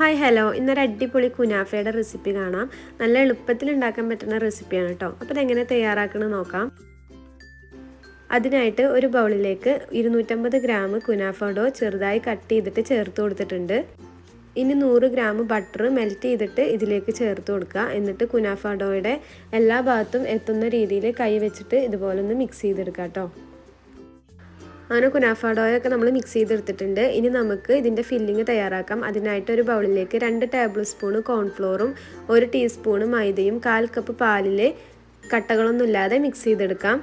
Hi hello ഇന്നൊരു അടിപൊളി കുനാഫയുടെ recipe കാണാം. നല്ല എളുപ്പത്തിൽ ഉണ്ടാക്കാൻ പറ്റുന്ന റെസിപ്പിയാണ് കേട്ടോ അപ്പോൾ ഇതെങ്ങനെ തയ്യാറാക്കണമെന്ന് നോക്കാം. അതിനായിട്ട് ഒരു ബൗളിലേക്ക് ഇരുന്നൂറ്റമ്പത് ഗ്രാം കുനാഫഡോ ചെറുതായി കട്ട് ചെയ്തിട്ട് ചേർത്ത് കൊടുത്തിട്ടുണ്ട്. ഇനി നൂറ് ഗ്രാം ബട്ടർ മെൽറ്റ് ചെയ്തിട്ട് ഇതിലേക്ക് ചേർത്ത് കൊടുക്കുക. എന്നിട്ട് കുനാഫഡോയുടെ എല്ലാ ഭാഗത്തും എത്തുന്ന രീതിയിൽ കൈ വെച്ചിട്ട് ഇതുപോലെ ഒന്ന് മിക്സ് ചെയ്തെടുക്കാം കേട്ടോ അങ്ങനെ കുനാഫാഡോയൊക്കെ നമ്മൾ മിക്സ് ചെയ്തെടുത്തിട്ടുണ്ട്. ഇനി നമുക്ക് ഇതിന്റെ ഫില്ലിങ് തയ്യാറാക്കാം. അതിനായിട്ട് ഒരു ബൗളിലേക്ക് രണ്ട് ടേബിൾ സ്പൂണ് കോൺഫ്ലോറും ഒരു ടീസ്പൂണ് മൈദയും കാൽ കപ്പ് പാലിൽ കട്ടകളൊന്നുമില്ലാതെ മിക്സ് ചെയ്തെടുക്കാം.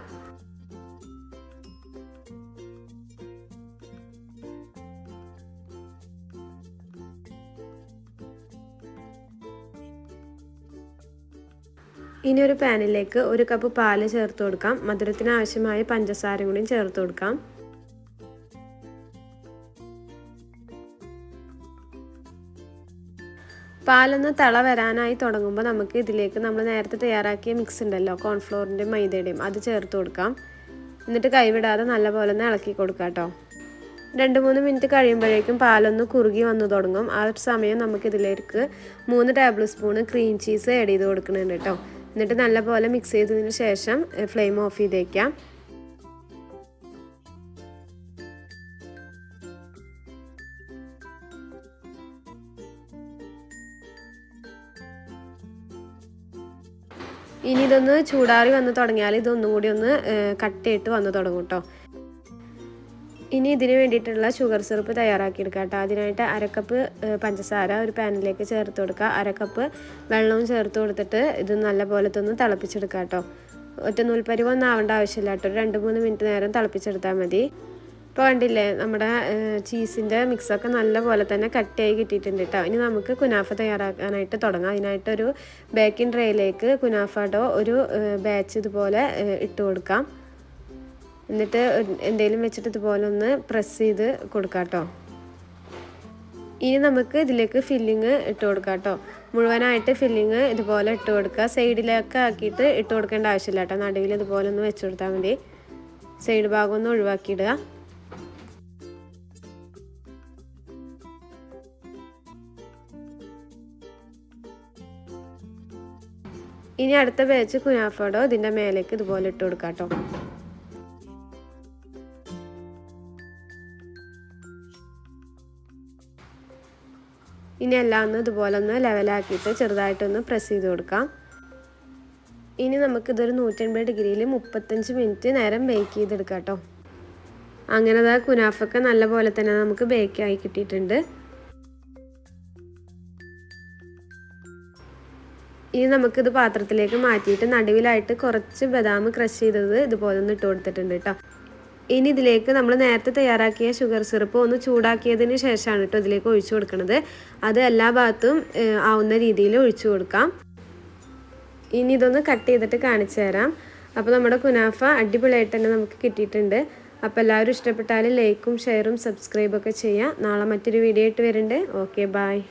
ഇനി ഒരു പാനിലേക്ക് ഒരു കപ്പ് പാൽ ചേർത്ത് കൊടുക്കാം. മധുരത്തിന് ആവശ്യമായ പഞ്ചസാരയും കൂടിയും ചേർത്ത് കൊടുക്കാം. പാലൊന്ന് തിള വരാനായി തുടങ്ങുമ്പോൾ നമുക്ക് ഇതിലേക്ക് നമ്മൾ നേരത്തെ തയ്യാറാക്കിയ മിക്സ് ഉണ്ടല്ലോ കോൺഫ്ലോറിന്റെയും മൈദയുടെയും അത് ചേർത്ത് കൊടുക്കാം. എന്നിട്ട് കൈവിടാതെ നല്ലപോലെ ഒന്ന് ഇളക്കി കൊടുക്കാം കേട്ടോ. രണ്ട് മൂന്ന് മിനിറ്റ് കഴിയുമ്പോഴേക്കും പാലൊന്ന് കുറുകി വന്നു തുടങ്ങും. ആ ഒരു സമയം നമുക്കിതിലേക്ക് മൂന്ന് tablespoon cream cheese add ചെയ്ത് കൊടുക്കുന്നുണ്ട് കേട്ടോ. എന്നിട്ട് നല്ലപോലെ മിക്സ് ചെയ്തതിന് ശേഷം ഫ്ലെയിം ഓഫ് ചെയ്തേക്കാം. ഇനി ഇതൊന്ന് ചൂടാറി വന്ന് തുടങ്ങിയാൽ ഇതൊന്നും കൂടി ഒന്ന് കട്ടയിട്ട് വന്ന് തുടങ്ങും കേട്ടോ ഇനി ഇതിന് വേണ്ടിയിട്ടുള്ള ഷുഗർ സിറപ്പ് തയ്യാറാക്കിയെടുക്കുക കേട്ടോ അതിനായിട്ട് അരക്കപ്പ് പഞ്ചസാര ഒരു പാനിലേക്ക് ചേർത്ത് കൊടുക്കുക. അരക്കപ്പ് വെള്ളവും ചേർത്ത് കൊടുത്തിട്ട് ഇത് നല്ല പോലത്തെ ഒന്ന് തിളപ്പിച്ചെടുക്കുക കേട്ടോ ഒറ്റ നൂൽപ്പരിവൊന്നും ആവേണ്ട ആവശ്യമില്ല കേട്ടോ രണ്ട് മൂന്ന് മിനിറ്റ് നേരം തിളപ്പിച്ചെടുത്താൽ മതി. ഇപ്പോൾ കണ്ടില്ലേ നമ്മുടെ ചീസിന്റെ മിക്സൊക്കെ നല്ല പോലെ തന്നെ കട്ടിയായി കിട്ടിയിട്ടുണ്ട് കേട്ടോ ഇനി നമുക്ക് കുനാഫ തയ്യാറാക്കാനായിട്ട് തുടങ്ങാം. അതിനായിട്ടൊരു ബേക്കിംഗ് ട്രേയിലേക്ക് കുനാഫഡോ ഒരു ബാച്ച് ഇതുപോലെ ഇട്ട് കൊടുക്കാം. എന്നിട്ട് എന്തെങ്കിലും വെച്ചിട്ട് ഇതുപോലെ ഒന്ന് പ്രസ് ചെയ്ത് കൊടുക്കാം കേട്ടോ ഇനി നമുക്ക് ഇതിലേക്ക് ഫില്ലിങ് ഇട്ട് കൊടുക്കാം കേട്ടോ മുഴുവനായിട്ട് ഫില്ലിങ് ഇതുപോലെ ഇട്ട് കൊടുക്കുക. സൈഡിലൊക്കെ ആക്കിയിട്ട് ഇട്ട് കൊടുക്കേണ്ട ആവശ്യമില്ല കേട്ടോ നടുവിൽ ഇതുപോലെ ഒന്ന് വെച്ച് കൊടുത്താൽ മതി. സൈഡ് ഭാഗം ഒന്ന് ഒഴിവാക്കിയിടുക ഇനി അടുത്ത ബാച്ച് കുനാഫോടോ ഇതിന്റെ മേലേക്ക് ഇതുപോലെ ഇട്ട് കൊടുക്കാം കേട്ടോ. ഇനി എല്ലാം ഒന്ന് ഇതുപോലെ ഒന്ന് ലെവലാക്കിയിട്ട് ചെറുതായിട്ടൊന്ന് പ്രസ് ചെയ്ത് കൊടുക്കാം. ഇനി നമുക്കിതൊരു നൂറ്റൻപത് ഡിഗ്രിയിൽ മുപ്പത്തഞ്ച് മിനിറ്റ് നേരം ബേക്ക് ചെയ്തെടുക്കാം കേട്ടോ. അങ്ങനെ കുനാഫൊക്കെ നല്ല പോലെ തന്നെ നമുക്ക് ബേക്കായി കിട്ടിയിട്ടുണ്ട്. ഇനി നമുക്കിത് പാത്രത്തിലേക്ക് മാറ്റിയിട്ട് നടുവിലായിട്ട് കുറച്ച് ബദാം ക്രഷ് ചെയ്തത് ഇതുപോലെ ഒന്ന് ഇട്ട് കൊടുത്തിട്ടുണ്ട് കേട്ടോ. ഇനി ഇതിലേക്ക് നമ്മൾ നേരത്തെ തയ്യാറാക്കിയ ഷുഗർ സിറപ്പ് ഒന്ന് ചൂടാക്കിയതിന് ശേഷമാണ് കേട്ടോ ഇതിലേക്ക് ഒഴിച്ചു കൊടുക്കുന്നത് അത് എല്ലാ ഭാഗത്തും ആവുന്ന രീതിയിൽ ഒഴിച്ചു കൊടുക്കാം. ഇനി ഇതൊന്ന് കട്ട് ചെയ്തിട്ട് കാണിച്ചു തരാം. അപ്പോൾ നമ്മുടെ കുനാഫ അടിപൊളിയായിട്ട് തന്നെ നമുക്ക് കിട്ടിയിട്ടുണ്ട്. അപ്പോൾ എല്ലാവരും ഇഷ്ടപ്പെട്ടാൽ ലൈക്കും ഷെയറും സബ്സ്ക്രൈബൊക്കെ ചെയ്യാം നാളെ മറ്റൊരു വീഡിയോ ആയിട്ട് വരുന്നുണ്ട്. Okay bye